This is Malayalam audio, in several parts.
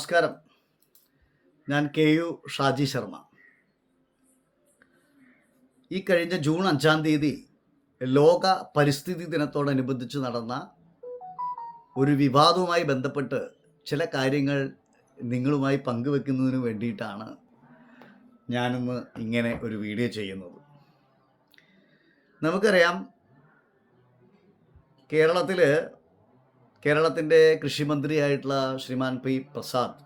നമസ്കാരം. ഞാൻ കെ യു ഷാജി ശർമ്മ. ഈ കഴിഞ്ഞ ജൂൺ അഞ്ചാം തീയതി ലോക പരിസ്ഥിതി ദിനത്തോടനുബന്ധിച്ച് നടന്ന ഒരു വിവാദവുമായി ബന്ധപ്പെട്ട് ചില കാര്യങ്ങൾ നിങ്ങളുമായി പങ്കുവെക്കുന്നതിന് വേണ്ടിയിട്ടാണ് ഞാനിന്ന് ഇങ്ങനെ ഒരു വീഡിയോ ചെയ്യുന്നത്. നമുക്കറിയാം കേരളത്തിൽ കേരളത്തിന്റെ കൃഷിമന്ത്രിയായിട്ടുള്ള ശ്രീമാൻ പി പ്രസാദ്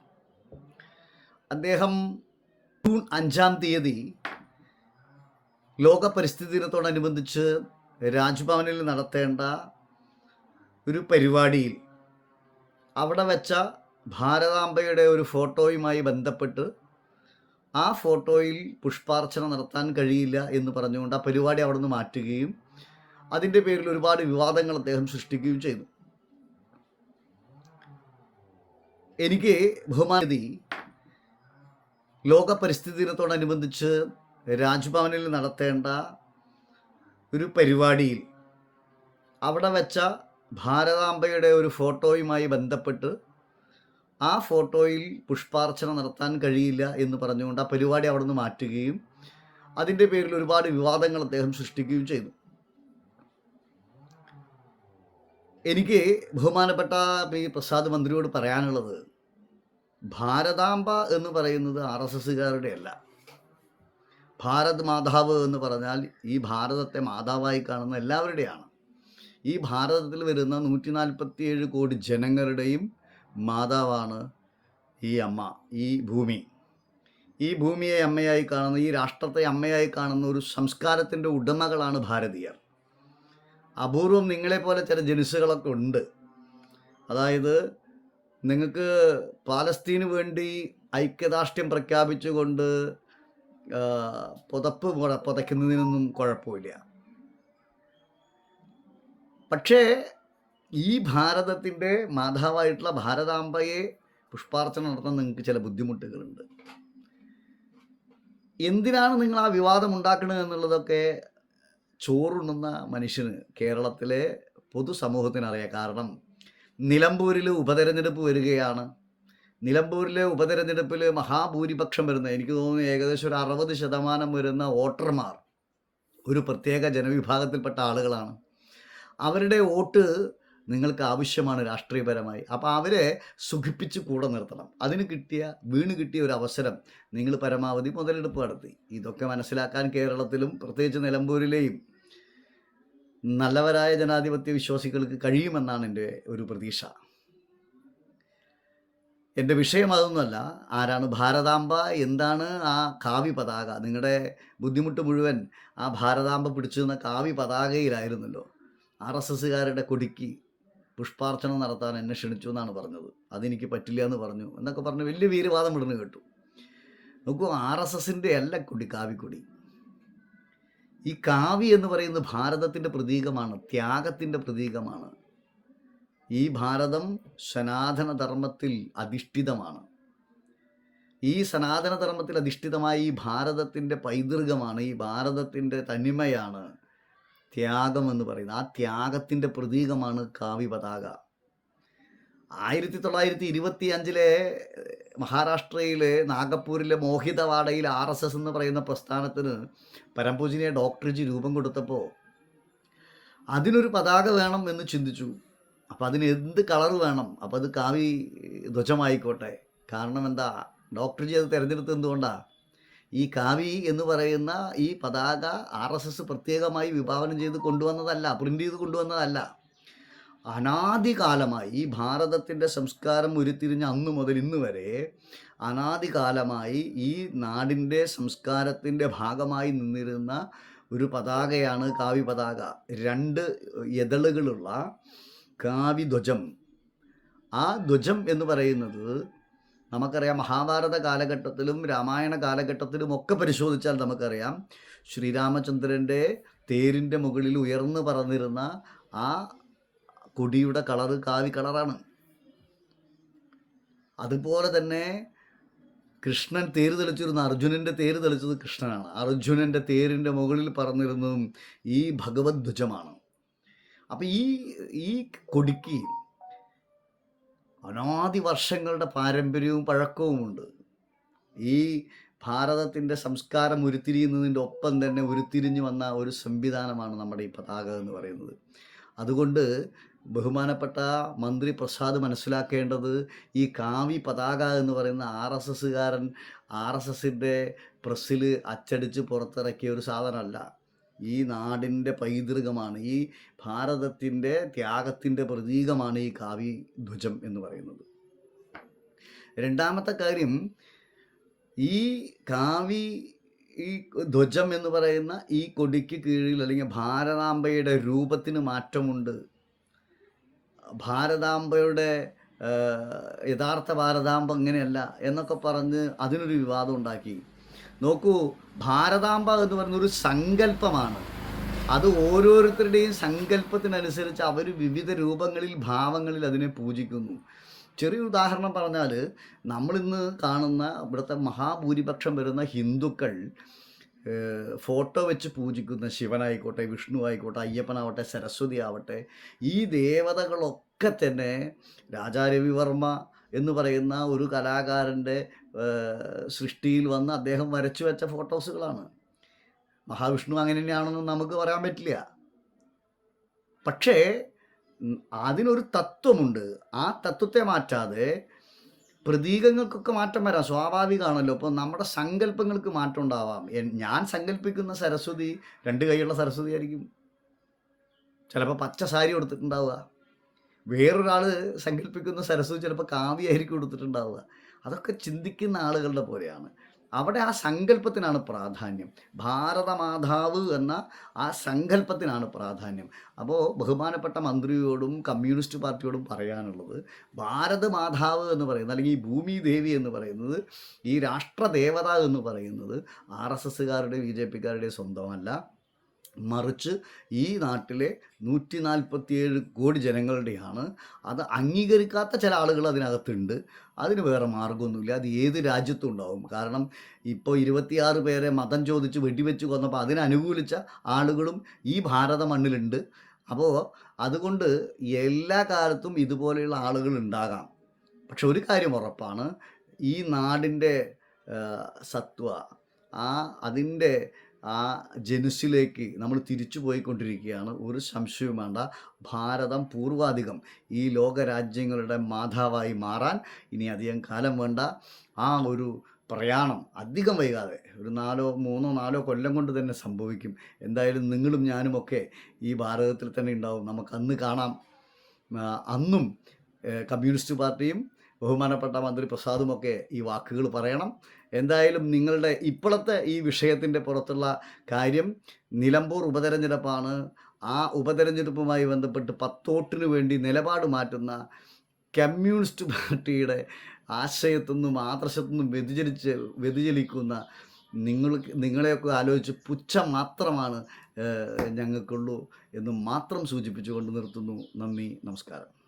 അദ്ദേഹം ജൂൺ അഞ്ചാം തീയതി ലോക പരിസ്ഥിതി ദിനത്തോടനുബന്ധിച്ച് രാജ്ഭവനിൽ നടത്തേണ്ട ഒരു പരിപാടിയിൽ അവിടെ വെച്ച ഭാരതാംബയുടെ ഒരു ഫോട്ടോയുമായി ബന്ധപ്പെട്ട് ആ ഫോട്ടോയിൽ പുഷ്പാർച്ചന നടത്താൻ കഴിയില്ല എന്ന് പറഞ്ഞുകൊണ്ട് ആ പരിപാടി അവിടെ നിന്ന് മാറ്റുകയും അതിന്റെ പേരിൽ ഒരുപാട് വിവാദങ്ങൾ അദ്ദേഹം സൃഷ്ടിക്കുകയും ചെയ്തു. എനിക്ക് ബഹുമാനതി ലോക പരിസ്ഥിതി ദിനത്തോടനുബന്ധിച്ച് രാജ്ഭവനിൽ നടത്തേണ്ട ഒരു പരിപാടിയിൽ അവിടെ വെച്ച ഭാരതാംബയുടെ ഒരു ഫോട്ടോയുമായി ബന്ധപ്പെട്ട് ആ ഫോട്ടോയിൽ പുഷ്പാർച്ചന നടത്താൻ കഴിയില്ല എന്ന് പറഞ്ഞുകൊണ്ട് ആ പരിപാടി അവിടെ നിന്ന് മാറ്റുകയും അതിന്റെ പേരിൽ ഒരുപാട് വിവാദങ്ങൾ അദ്ദേഹം സൃഷ്ടിക്കുകയും ചെയ്തു. എനിക്ക് ബഹുമാനപ്പെട്ട പി പ്രസാദ് മന്ത്രിയോട് പറയാനുള്ളത് ഭാരതാംബ എന്ന് പറയുന്നത് ആർ എസ് എസ്സുകാരുടെ അല്ല. ഭാരത് മാതാവ് എന്ന് പറഞ്ഞാൽ ഈ ഭാരതത്തെ മാതാവായി കാണുന്ന എല്ലാവരുടെയാണ്. ഈ ഭാരതത്തിൽ വരുന്ന നൂറ്റി നാൽപ്പത്തിയേഴ് കോടി ജനങ്ങളുടെയും മാതാവാണ് ഈ അമ്മ ഈ ഭൂമി. ഈ ഭൂമിയെ അമ്മയായി കാണുന്ന ഈ രാഷ്ട്രത്തെ അമ്മയായി കാണുന്ന ഒരു സംസ്കാരത്തിന്റെ ഉടമകളാണ് ഭാരതീയർ. അപൂർവം നിങ്ങളെപ്പോലെ ചില ജനുസുകളൊക്കെ ഉണ്ട്. അതായത് നിങ്ങൾക്ക് പാലസ്തീന് വേണ്ടി ഐക്യദാർഷ്ട്യം പ്രഖ്യാപിച്ചുകൊണ്ട് പുതപ്പ് പുത- പുതയ്ക്കുന്നതിനൊന്നും കുഴപ്പമില്ല. പക്ഷേ ഈ ഭാരതത്തിന്റെ മാതാവായിട്ടുള്ള ഭാരതാംബയെ പുഷ്പാർച്ചന നടത്താൻ നിങ്ങൾക്ക് ചില ബുദ്ധിമുട്ടുകളുണ്ട്. എന്തിനാണ് നിങ്ങൾ ആ വിവാദം ഉണ്ടാക്കുന്നത് എന്നുള്ളതൊക്കെ ചോറുണ്ണുന്ന മനുഷ്യന് കേരളത്തിലെ പൊതുസമൂഹത്തിനറിയാം. കാരണം നിലമ്പൂരിൽ ഉപതെരഞ്ഞെടുപ്പ് വരികയാണ്. നിലമ്പൂരിലെ ഉപതെരഞ്ഞെടുപ്പിൽ മഹാഭൂരിപക്ഷം വരുന്ന എനിക്ക് തോന്നുന്നു ഏകദേശം ഒരു അറുപത് ശതമാനം വരുന്ന വോട്ടർമാർ ഒരു പ്രത്യേക ജനവിഭാഗത്തിൽപ്പെട്ട ആളുകളാണ്. അവരുടെ വോട്ട് നിങ്ങൾക്ക് ആവശ്യമാണ് രാഷ്ട്രീയപരമായി. അപ്പോൾ അവരെ സുഖിപ്പിച്ച് കൂടെ നിർത്തണം. അതിന് കിട്ടിയ വീണ് കിട്ടിയ ഒരു അവസരം നിങ്ങൾ പരമാവധി മുതലെടുപ്പ് നടത്തി. ഇതൊക്കെ മനസ്സിലാക്കാൻ കേരളത്തിലും പ്രത്യേകിച്ച് നിലമ്പൂരിലെയും നല്ലവരായ ജനാധിപത്യ വിശ്വാസികൾക്ക് കഴിയുമെന്നാണ് എന്റെ ഒരു പ്രതീക്ഷ. എന്റെ വിഷയം അതൊന്നുമല്ല ആരാണ് ഭാരതാംബ എന്താണ് ആ കാവ്യ പതാക? നിങ്ങളുടെ ബുദ്ധിമുട്ട് മുഴുവൻ ആ ഭാരതാംബ പിടിച്ചു നിന്ന കാവ്യ പതാകയിലായിരുന്നല്ലോ. ആർ എസ് എസ്സുകാരുടെ കൊടിക്ക് പുഷ്പാർച്ചന നടത്താൻ എന്നെ ക്ഷണിച്ചു എന്നാണ് പറഞ്ഞത്. അതെനിക്ക് പറ്റില്ല എന്ന് പറഞ്ഞു എന്നൊക്കെ പറഞ്ഞ് വലിയ വീരവാദം ഇടുന്നു കേട്ടു. നോക്കൂ ആർ എസ് എസിന്റെ അല്ല കൊടി കാവിക്കൊടി ഈ കാവി എന്ന് പറയുന്നത് ഭാരതത്തിന്റെ പ്രതീകമാണ് ത്യാഗത്തിന്റെ പ്രതീകമാണ്. ഈ ഭാരതം സനാതനധർമ്മത്തിൽ അധിഷ്ഠിതമാണ്. ഈ സനാതനധർമ്മത്തിൽ അധിഷ്ഠിതമായ ഈ ഭാരതത്തിന്റെ പൈതൃകമാണ് ഈ ഭാരതത്തിന്റെ തനിമയാണ് ത്യാഗം എന്ന് പറയുന്നത്. ആ ത്യാഗത്തിന്റെ പ്രതീകമാണ് കാവി പതാക ആയിരത്തി തൊള്ളായിരത്തി ഇരുപത്തി അഞ്ചിലെ മഹാരാഷ്ട്രയിലെ നാഗപ്പൂരിലെ മോഹിതവാഡയിൽ ആർ എസ് എസ് എന്ന് പറയുന്ന പ്രസ്ഥാനത്തിന് പരംപൂജിനെ ഡോക്ടർജി രൂപം കൊടുത്തപ്പോൾ അതിനൊരു പതാക വേണം എന്ന് ചിന്തിച്ചു. അപ്പോൾ അതിന് എന്ത് കളർ വേണം? അപ്പോൾ അത് കാവി ധ്വജമായിക്കോട്ടെ. കാരണം എന്താ? ഡോക്ടർജി അത് തിരഞ്ഞെടുത്തത് എന്തുകൊണ്ടാണ് ഈ കാവി എന്ന് പറയുന്ന ഈ പതാക ആർ എസ് എസ് പ്രത്യേകമായി വിഭാവനം ചെയ്ത് കൊണ്ടുവന്നതല്ല പ്രിന്റ് ചെയ്ത് കൊണ്ടുവന്നതല്ല. അനാദികാലമായി ഭാരതത്തിന്റെ സംസ്കാരം ഉരുത്തിരിഞ്ഞ അന്ന് മുതൽ ഇന്ന് വരെ അനാദികാലമായി ഈ നാടിന്റെ സംസ്കാരത്തിന്റെ ഭാഗമായി നിന്നിരുന്ന ഒരു പതാകയാണ് കാവി പതാക. രണ്ട് എതളുകളുള്ള കാവി ധ്വജം. ആ ധ്വജം എന്ന് പറയുന്നത് നമുക്കറിയാം മഹാഭാരത കാലഘട്ടത്തിലും രാമായണ കാലഘട്ടത്തിലും ഒക്കെ പരിശോധിച്ചാൽ നമുക്കറിയാം ശ്രീരാമചന്ദ്രന്റെ തേരിന്റെ മുകളിൽ ഉയർന്നു പറന്നിരുന്ന ആ കൊടിയുടെ കളറ് കാവി കളറാണ്. അതുപോലെ തന്നെ കൃഷ്ണൻ തേര് തെളിച്ചിരുന്ന. അർജുനന്റെ തേര് തെളിച്ചത് കൃഷ്ണനാണ്. അർജുനന്റെ തേരിന്റെ മുകളിൽ പറന്നിരുന്നതും ഈ ഭഗവത് ധ്വജമാണ്. അപ്പം ഈ ഈ കൊടിക്ക് അനാദി വർഷങ്ങളുടെ പാരമ്പര്യവും പഴക്കവുമുണ്ട് ഈ ഭാരതത്തിന്റെ സംസ്കാരം ഉരുത്തിരിയുന്നതിന്റെ ഒപ്പം തന്നെ ഉരുത്തിരിഞ്ഞു വന്ന ഒരു സംവിധാനമാണ് നമ്മുടെ ഈ പതാക എന്ന് പറയുന്നത്. അതുകൊണ്ട് ബഹുമാനപ്പെട്ട മന്ത്രി പ്രസാദ് മനസ്സിലാക്കേണ്ടത് ഈ കാവി പതാക എന്ന് പറയുന്ന ആർ എസ് എസ്സുകാരൻ ആർ എസ് എസിന്റെ പ്രസ്സിൽ അച്ചടിച്ച് പുറത്തിറക്കിയ ഒരു സാധനമല്ല. ഈ നാടിന്റെ പൈതൃകമാണ് ഈ ഭാരതത്തിന്റെ ത്യാഗത്തിന്റെ പ്രതീകമാണ് ഈ കാവി ധ്വജം എന്ന് പറയുന്നത്. രണ്ടാമത്തെ കാര്യം ഈ കാവി ഈ ധ്വജം എന്ന് പറയുന്ന ഈ കൊടിക്ക് കീഴിൽ അല്ലെങ്കിൽ ഭാരതാംബയുടെ രൂപത്തിന് മാറ്റമുണ്ട് ഭാരതാംബയുടെ യഥാർത്ഥ ഭാരതാംബ ഇങ്ങനെയല്ല എന്നൊക്കെ പറഞ്ഞ് അതിനൊരു വിവാദം ഉണ്ടാക്കി. നോക്കൂ ഭാരതാംബ എന്ന് പറഞ്ഞൊരു സങ്കല്പമാണ്. അത് ഓരോരുത്തരുടെയും സങ്കല്പത്തിനനുസരിച്ച് അവർ വിവിധ രൂപങ്ങളിൽ ഭാവങ്ങളിൽ അതിനെ പൂജിക്കുന്നു. ചെറിയ ഉദാഹരണം പറഞ്ഞാൽ നമ്മളിന്ന് കാണുന്ന ഇവിടുത്തെ മഹാഭൂരിപക്ഷം വരുന്ന ഹിന്ദുക്കൾ ഫോട്ടോ വെച്ച് പൂജിക്കുന്ന ശിവനായിക്കോട്ടെ വിഷ്ണു ആയിക്കോട്ടെ അയ്യപ്പനാവട്ടെ സരസ്വതി ആവട്ടെ ഈ ദേവതകളൊക്കെ തന്നെ രാജാരവിവർമ്മ എന്ന് പറയുന്ന ഒരു കലാകാരന്റെ സൃഷ്ടിയിൽ വന്ന് അദ്ദേഹം വരച്ചു വെച്ച ഫോട്ടോസുകളാണ്. മഹാവിഷ്ണു അങ്ങനെ തന്നെയാണെന്ന് നമുക്ക് പറയാൻ പറ്റില്ല. പക്ഷേ അതിനൊരു തത്വമുണ്ട്. ആ തത്വത്തെ മാറ്റാതെ പ്രതീകങ്ങൾക്കൊക്കെ മാറ്റം വരാം. സ്വാഭാവികമാണല്ലോ. അപ്പോൾ നമ്മുടെ സങ്കല്പങ്ങൾക്ക് മാറ്റം ഉണ്ടാവാം. ഞാൻ സങ്കല്പിക്കുന്ന സരസ്വതി രണ്ട് കൈയുള്ള സരസ്വതി ആയിരിക്കും. ചിലപ്പോൾ പച്ച സാരി കൊടുത്തിട്ടുണ്ടാവുക വേറൊരാൾ സങ്കല്പിക്കുന്ന സരസ്വതി ചിലപ്പോൾ കാവ്യായിരിക്കും കൊടുത്തിട്ടുണ്ടാവുക അതൊക്കെ ചിന്തിക്കുന്ന ആളുകളുടെ പോലെയാണ്. അവിടെ ആ സങ്കല്പത്തിനാണ് പ്രാധാന്യം. ഭാരതമാതാവ് എന്ന ആ സങ്കല്പത്തിനാണ് പ്രാധാന്യം. അപ്പോൾ ബഹുമാനപ്പെട്ട മന്ത്രിയോടും കമ്മ്യൂണിസ്റ്റ് പാർട്ടിയോടും പറയാനുള്ളത് ഭാരത മാതാവ് എന്ന് പറയുന്നത് അല്ലെങ്കിൽ ഈ ഭൂമി ദേവി എന്ന് പറയുന്നത് ഈ രാഷ്ട്രദേവത എന്ന് പറയുന്നത് ആർ എസ് എസ്സുകാരുടെ ബി ജെ പിക്കാരുടെയും സ്വന്തമല്ല. മറിച്ച് ഈ നാട്ടിലെ നൂറ്റി നാൽപ്പത്തിയേഴ് കോടി ജനങ്ങളുടെയാണ് അത് അംഗീകരിക്കാത്ത ചില ആളുകൾ അതിനകത്തുണ്ട്. അതിന് വേറെ മാർഗമൊന്നുമില്ല അത് ഏത് രാജ്യത്തും ഉണ്ടാവും. കാരണം ഇപ്പോൾ ഇരുപത്തിയാറ് പേരെ മതം ചോദിച്ച് വെടിവെച്ച് കൊന്നപ്പോൾ അതിനനുകൂലിച്ച ആളുകളും ഈ ഭാരത മണ്ണിലുണ്ട്. അപ്പോൾ അതുകൊണ്ട് എല്ലാ കാലത്തും ഇതുപോലെയുള്ള ആളുകൾ ഉണ്ടാകാം. പക്ഷെ ഒരു കാര്യം ഉറപ്പാണ്. ഈ നാടിന്റെ സത്വ ആ അതിന്റെ ആ ജനുസിലേക്ക് നമ്മൾ തിരിച്ചു പോയിക്കൊണ്ടിരിക്കുകയാണ്. ഒരു സംശയവും വേണ്ട. ഭാരതം പൂർവാധികം ഈ ലോകരാജ്യങ്ങളുടെ മാതാവായി മാറാൻ ഇനി അധികം കാലം വേണ്ട. ആ ഒരു പ്രയാണം അധികം വൈകാതെ ഒരു നാലോ മൂന്നോ നാലോ കൊല്ലം കൊണ്ട് തന്നെ സംഭവിക്കും. എന്തായാലും നിങ്ങളും ഞാനുമൊക്കെ ഈ ഭാരതത്തിൽ തന്നെ ഉണ്ടാവും. നമുക്ക് അന്ന് കാണാം. അന്നും കമ്മ്യൂണിസ്റ്റ് പാർട്ടിയും ബഹുമാനപ്പെട്ട മന്ത്രി പ്രസാദുമൊക്കെ ഈ വാക്കുകൾ പറയണം. എന്തായാലും നിങ്ങളുടെ ഇപ്പോഴത്തെ ഈ വിഷയത്തിന്റെ പുറത്തുള്ള കാര്യം നിലമ്പൂർ ഉപതെരഞ്ഞെടുപ്പാണ്. ആ ഉപതെരഞ്ഞെടുപ്പുമായി ബന്ധപ്പെട്ട് പത്തോട്ടിനു വേണ്ടി നിലപാട് മാറ്റുന്ന കമ്മ്യൂണിസ്റ്റ് പാർട്ടിയുടെ ആശയത്തുനിന്നും ആദർശത്തുനിന്നും വ്യതിചലിച്ച് വ്യതിചലിക്കുന്ന നിങ്ങൾ നിങ്ങളെയൊക്കെ ആലോചിച്ച് പുച്ഛം മാത്രമാണ് ഞങ്ങൾക്കുള്ളൂ എന്ന് മാത്രം സൂചിപ്പിച്ചുകൊണ്ട് നിർത്തുന്നു. നന്ദി നമസ്കാരം.